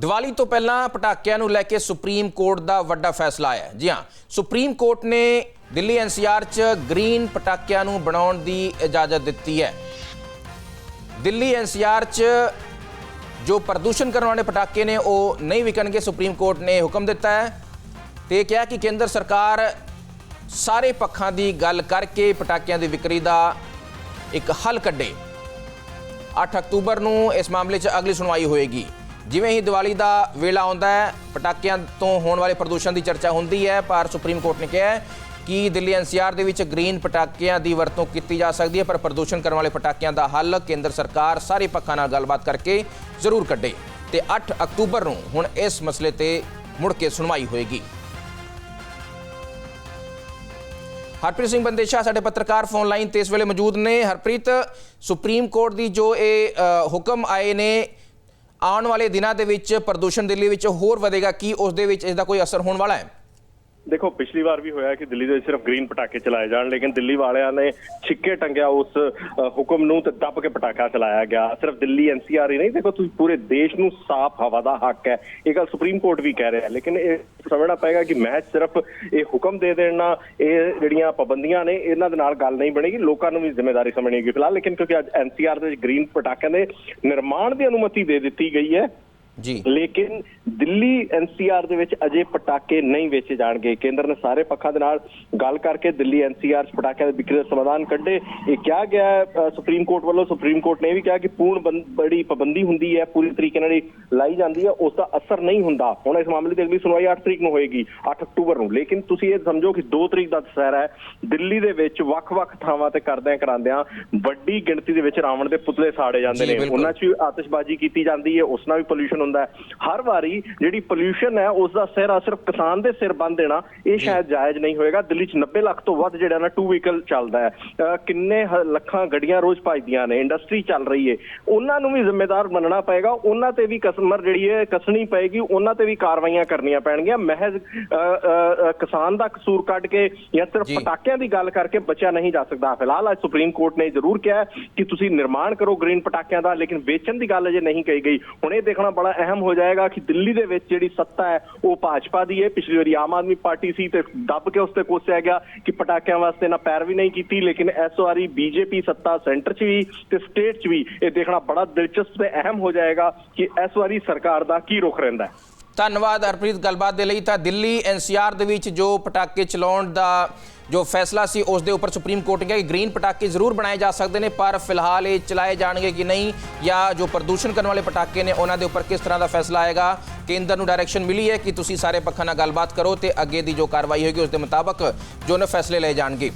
ਦੀਵਾਲੀ ਤੋਂ ਪਹਿਲਾਂ ਪਟਾਕਿਆਂ ਨੂੰ ਲੈ ਕੇ ਸੁਪਰੀਮ ਕੋਰਟ ਦਾ ਵੱਡਾ ਫੈਸਲਾ ਆਇਆ ਹੈ। ਜੀ ਹਾਂ, ਸੁਪਰੀਮ ਕੋਰਟ ਨੇ ਦਿੱਲੀ ਐਨਸੀਆਰ 'ਚ ਗ੍ਰੀਨ ਪਟਾਕਿਆਂ ਨੂੰ ਬਣਾਉਣ ਦੀ ਇਜਾਜ਼ਤ ਦਿੱਤੀ ਹੈ। ਦਿੱਲੀ ਐਨਸੀਆਰ 'ਚ ਜੋ ਪ੍ਰਦੂਸ਼ਣ ਕਰਨ ਵਾਲੇ ਪਟਾਕੇ ਨੇ, ਉਹ ਨਹੀਂ ਵਿਕਣਗੇ, ਸੁਪਰੀਮ ਕੋਰਟ ਨੇ ਹੁਕਮ ਦਿੱਤਾ ਹੈ। ਤੇ ਕਿਹਾ ਕਿ ਕੇਂਦਰ ਸਰਕਾਰ ਸਾਰੇ ਪੱਖਾਂ ਦੀ ਗੱਲ ਕਰਕੇ ਪਟਾਕਿਆਂ ਦੀ ਵਿਕਰੀ ਦਾ ਇੱਕ ਹੱਲ ਕੱਢੇ। 8 ਅਕਤੂਬਰ ਨੂੰ ਇਸ ਮਾਮਲੇ 'ਚ ਅਗਲੀ ਸੁਣਵਾਈ ਹੋਏਗੀ। ਜਿਵੇਂ ਹੀ ਦੀਵਾਲੀ ਦਾ ਵੇਲਾ ਆਉਂਦਾ ਹੈ, ਪਟਾਕਿਆਂ ਤੋਂ ਹੋਣ ਵਾਲੇ ਪ੍ਰਦੂਸ਼ਣ ਦੀ ਚਰਚਾ ਹੁੰਦੀ ਹੈ, ਪਰ ਸੁਪਰੀਮ ਕੋਰਟ ਨੇ ਕਿਹਾ ਕਿ ਦਿੱਲੀ ਐਨਸੀਆਰ ਦੇ ਵਿੱਚ ਗ੍ਰੀਨ ਪਟਾਕਿਆਂ ਦੀ ਵਰਤੋਂ ਕੀਤੀ ਜਾ ਸਕਦੀ ਹੈ, ਪਰ ਪ੍ਰਦੂਸ਼ਣ ਕਰਨ ਵਾਲੇ ਪਟਾਕਿਆਂ ਦਾ ਹੱਲ ਕੇਂਦਰ ਸਰਕਾਰ ਸਾਰੇ ਪੱਖਾਂ ਨਾਲ ਗੱਲਬਾਤ ਕਰਕੇ ਜ਼ਰੂਰ ਕੱਢੇ ਤੇ 8 ਅਕਤੂਬਰ ਨੂੰ ਹੁਣ ਇਸ ਮਸਲੇ ਤੇ ਮੁੜ ਕੇ ਸੁਣਵਾਈ ਹੋਏਗੀ। ਹਰਪ੍ਰੀਤ ਸਿੰਘ ਬੰਦੇਸ਼ਾ ਸਾਡੇ ਪੱਤਰਕਾਰ ਫੋਨ ਲਾਈਨ ਤੇ ਇਸ ਵੇਲੇ ਮੌਜੂਦ ਨੇ। ਹਰਪ੍ਰੀਤ, ਸੁਪਰੀਮ ਕੋਰਟ ਦੀ ਜੋ ਇਹ ਹੁਕਮ ਆਏ ਨੇ ਆਉਣ ਵਾਲੇ ਦਿਨਾਂ ਦੇ ਵਿੱਚ ਪ੍ਰਦੂਸ਼ਣ ਦਿੱਲੀ ਵਿੱਚ ਹੋਰ ਵਧੇਗਾ। ਕੀ ਉਸ ਦੇ ਵਿੱਚ ਇਸ ਦਾ ਕੋਈ ਅਸਰ ਹੋਣ ਵਾਲਾ ਹੈ? ਦੇਖੋ, ਪਿਛਲੀ ਵਾਰ ਵੀ ਹੋਇਆ ਕਿ ਦਿੱਲੀ ਦੇ ਵਿੱਚ ਸਿਰਫ ਗ੍ਰੀਨ ਪਟਾਕੇ ਚਲਾਏ ਜਾਣ, ਲੇਕਿਨ ਦਿੱਲੀ ਵਾਲਿਆਂ ਨੇ ਛਿੱਕੇ ਟੰਗਿਆ ਉਸ ਹੁਕਮ ਨੂੰ ਤੇ ਦੱਬ ਕੇ ਪਟਾਕਾ ਚਲਾਇਆ ਗਿਆ। ਸਿਰਫ ਦਿੱਲੀ ਐਨਸੀਆਰ ਹੀ ਨਹੀਂ, ਦੇਖੋ, ਤੁਸੀਂ ਪੂਰੇ ਦੇਸ਼ ਨੂੰ ਸਾਫ਼ ਹਵਾ ਦਾ ਹੱਕ ਹੈ। ਇਹ ਗੱਲ ਸੁਪਰੀਮ ਕੋਰਟ ਵੀ ਕਹਿ ਰਿਹਾ ਲੇਕਿਨ ਇਹ ਸਮਝਣਾ ਪਏਗਾ ਕਿ ਮੈਂ ਸਿਰਫ ਇਹ ਹੁਕਮ ਦੇ ਦੇਣਾ ਇਹ ਜਿਹੜੀਆਂ ਪਾਬੰਦੀਆਂ ਨੇ, ਇਹਨਾਂ ਦੇ ਨਾਲ ਗੱਲ ਨਹੀਂ ਬਣੇਗੀ। ਲੋਕਾਂ ਨੂੰ ਵੀ ਜ਼ਿੰਮੇਵਾਰੀ ਸਮਝਣੀ ਹੋਏਗੀ ਫਿਲਹਾਲ, ਲੇਕਿਨ ਕਿਉਂਕਿ ਅੱਜ ਐਨਸੀਆਰ ਦੇ ਵਿੱਚ ਗ੍ਰੀਨ ਪਟਾਕਿਆਂ ਦੇ ਨਿਰਮਾਣ ਦੀ ਅਨੁਮਤੀ ਦੇ ਦਿੱਤੀ ਗਈ ਹੈ ਜੀ। ਲੇਕਿਨ ਦਿੱਲੀ ਐਨਸੀਆਰ ਦੇ ਵਿੱਚ ਅਜੇ ਪਟਾਕੇ ਨਹੀਂ ਵੇਚੇ ਜਾਣਗੇ। ਕੇਂਦਰ ਨੇ ਸਾਰੇ ਪੱਖਾਂ ਦੇ ਨਾਲ ਗੱਲ ਕਰਕੇ ਦਿੱਲੀ ਐਨਸੀਆਰ 'ਚ ਪਟਾਕਿਆਂ ਦੇ ਵਿਕਰੀ ਦਾ ਸਮਾਧਾਨ ਕੱਢੇ। ਇਹ ਕਿਹਾ ਗਿਆ ਸੁਪਰੀਮ ਕੋਰਟ ਵੱਲੋਂ ਸੁਪਰੀਮ ਕੋਰਟ ਨੇ ਵੀ ਕਿਹਾ ਕਿ ਪੂਰਨ ਬੜੀ ਪਾਬੰਦੀ ਹੁੰਦੀ ਹੈ ਪੂਰੀ ਤਰੀਕੇ ਨਾਲ ਲਾਈ ਜਾਂਦੀ ਹੈ ਉਸ ਦਾ ਅਸਰ ਨਹੀਂ ਹੁੰਦਾ। ਹੁਣ ਇਸ ਮਾਮਲੇ ਦੀ ਅਗਲੀ ਸੁਣਵਾਈ 8 ਤਰੀਕ ਨੂੰ ਹੋਏਗੀ 8 ਅਕਤੂਬਰ ਨੂੰ। ਲੇਕਿਨ ਤੁਸੀਂ ਇਹ ਸਮਝੋ ਕਿ 2 ਤਰੀਕ ਦਾ ਦੁਸਹਿਰਾ ਹੈ। ਦਿੱਲੀ ਦੇ ਵਿੱਚ ਵੱਖ-ਵੱਖ ਥਾਵਾਂ ਤੇ ਕਰਦਿਆਂ ਕਰਾਉਂਦਿਆਂ ਵੱਡੀ ਗਿਣਤੀ ਦੇ ਵਿੱਚ ਰਾਵਣ ਦੇ ਪੁਤਲੇ ਸਾੜੇ ਜਾਂਦੇ ਨੇ। ਉਹਨਾਂ 'ਚ ਵੀ ਆਤਿਸ਼ਬਾਜ਼ੀ ਕੀਤੀ ਜਾਂਦੀ ਹੈ ਉਸ ਨਾਲ ਵੀ ਪੋਲੂਸ਼ਨ ਹੁੰਦਾ ਹਰ ਵਾਰੀ ਜਿਹੜੀ ਪੋਲੂਸ਼ਨ ਹੈ ਉਸ ਦਾ ਸਿਰ ਸਿਰਫ ਕਿਸਾਨ ਦੇ ਸਿਰ ਬੰਨ ਦੇਣਾ ਇਹ ਸ਼ਾਇਦ ਜਾਇਜ਼ ਨਹੀਂ ਹੋਏਗਾ। ਦਿੱਲੀ 'ਚ 90 ਲੱਖ ਤੋਂ ਵੱਧ ਜਿਹੜਾ ਨਾ ਟੂ ਵਹੀਕਲ ਚੱਲਦਾ ਹੈ। ਕਿੰਨੇ ਲੱਖਾਂ ਗੱਡੀਆਂ ਰੋਜ਼ ਭਜਦੀਆਂ ਨੇ ਇੰਡਸਟਰੀ ਚੱਲ ਰਹੀ ਹੈ ਉਹਨਾਂ ਨੂੰ ਵੀ ਜ਼ਿੰਮੇਦਾਰ ਮੰਨਣਾ ਪਏਗਾ। ਉਹਨਾਂ ਤੇ ਵੀ ਕਸਮਰ ਜਿਹੜੀ ਹੈ ਕਸਣੀ ਪਏਗੀ। ਉਹਨਾਂ ਤੇ ਵੀ ਕਾਰਵਾਈਆਂ ਕਰਨੀਆਂ ਪੈਣਗੀਆਂ। ਮਹਿਜ਼ ਕਿਸਾਨ ਦਾ ਕਸੂਰ ਕੱਢ ਕੇ ਜਾਂ ਸਿਰਫ। ਪਟਾਕਿਆਂ ਦੀ ਗੱਲ ਕਰਕੇ ਬਚਿਆ ਨਹੀਂ ਜਾ ਸਕਦਾ। ਫਿਲਹਾਲ ਅੱਜ ਸੁਪਰੀਮ ਕੋਰਟ ਨੇ ਜ਼ਰੂਰ ਕਿਹਾ ਕਿ ਤੁਸੀਂ ਨਿਰਮਾਣ ਕਰੋ ਗ੍ਰੀਨ ਪਟਾਕਿਆਂ ਦਾ ਲੇਕਿਨ ਵੇਚਣ ਦੀ ਗੱਲ ਅਜੇ ਨਹੀਂ ਕਹੀ ਗਈ। ਹੁਣ ਇਹ ਦੇਖਣਾ ਬੜਾ ਅਹਿਮ ਹੋ ਜਾਏਗਾ ਕਿ ਦਿੱਲੀ ਦੇ ਵਿੱਚ ਜਿਹੜੀ ਸੱਤਾ ਹੈ, ਉਹ ਭਾਜਪਾ ਦੀ ਹੈ। ਪਿਛਲੀ ਵਾਰੀ ਆਮ ਆਦਮੀ ਪਾਰਟੀ ਸੀ ਤੇ ਦੱਬ ਕੇ ਉਸ ਤੇ ਕੋਸਿਆ ਗਿਆ ਕਿ ਪਟਾਕਿਆਂ ਵਾਸਤੇ ਨਾ ਪੈਰਵੀ ਨਹੀਂ ਕੀਤੀ, ਲੇਕਿਨ ਇਸ ਵਾਰੀ ਬੀਜੇਪੀ ਸੱਤਾ ਸੈਂਟਰ 'ਚ ਵੀ ਤੇ ਸਟੇਟ 'ਚ ਵੀ ਇਹ ਦੇਖਣਾ ਬੜਾ ਦਿਲਚਸਪ ਤੇ ਅਹਿਮ ਹੋ ਜਾਏਗਾ ਕਿ ਇਸ ਵਾਰੀ ਸਰਕਾਰ ਦਾ ਕੀ ਰੁਖ ਰਹਿੰਦਾ ਹੈ। ਧੰਨਵਾਦ ਹਰਪ੍ਰੀਤ, ਗੱਲਬਾਤ ਦੇ ਲਈ ਤਾਂ ਦਿੱਲੀ ਐਨਸੀਆਰ ਦੇ ਵਿੱਚ ਜੋ ਪਟਾਕੇ ਚਲਾਉਣ ਦਾ ਜੋ ਫੈਸਲਾ ਸੀ, ਉਸ ਦੇ ਉੱਪਰ ਸੁਪਰੀਮ ਕੋਰਟ ਨੇ ਕਿਹਾ ਕਿ ਗ੍ਰੀਨ ਪਟਾਕੇ ਜ਼ਰੂਰ ਬਣਾਏ ਜਾ ਸਕਦੇ ਨੇ, ਪਰ ਫਿਲਹਾਲ ਇਹ ਚਲਾਏ ਜਾਣਗੇ ਕਿ ਨਹੀਂ ਜਾਂ ਜੋ ਪ੍ਰਦੂਸ਼ਣ ਕਰਨ ਵਾਲੇ ਪਟਾਕੇ ਨੇ, ਉਹਨਾਂ ਦੇ ਉੱਪਰ ਕਿਸ ਤਰ੍ਹਾਂ ਦਾ ਫੈਸਲਾ ਆਏਗਾ, ਕੇਂਦਰ ਨੂੰ ਡਾਇਰੈਕਸ਼ਨ ਮਿਲੀ ਹੈ ਕਿ ਤੁਸੀਂ ਸਾਰੇ ਪੱਖਾਂ ਨਾਲ ਗੱਲਬਾਤ ਕਰੋ ਤੇ ਅੱਗੇ ਦੀ ਜੋ ਕਾਰਵਾਈ ਹੋਏਗੀ, ਉਸ ਦੇ ਮੁਤਾਬਕ ਜੋ ਨੇ ਫੈਸਲੇ ਲਏ ਜਾਣਗੇ।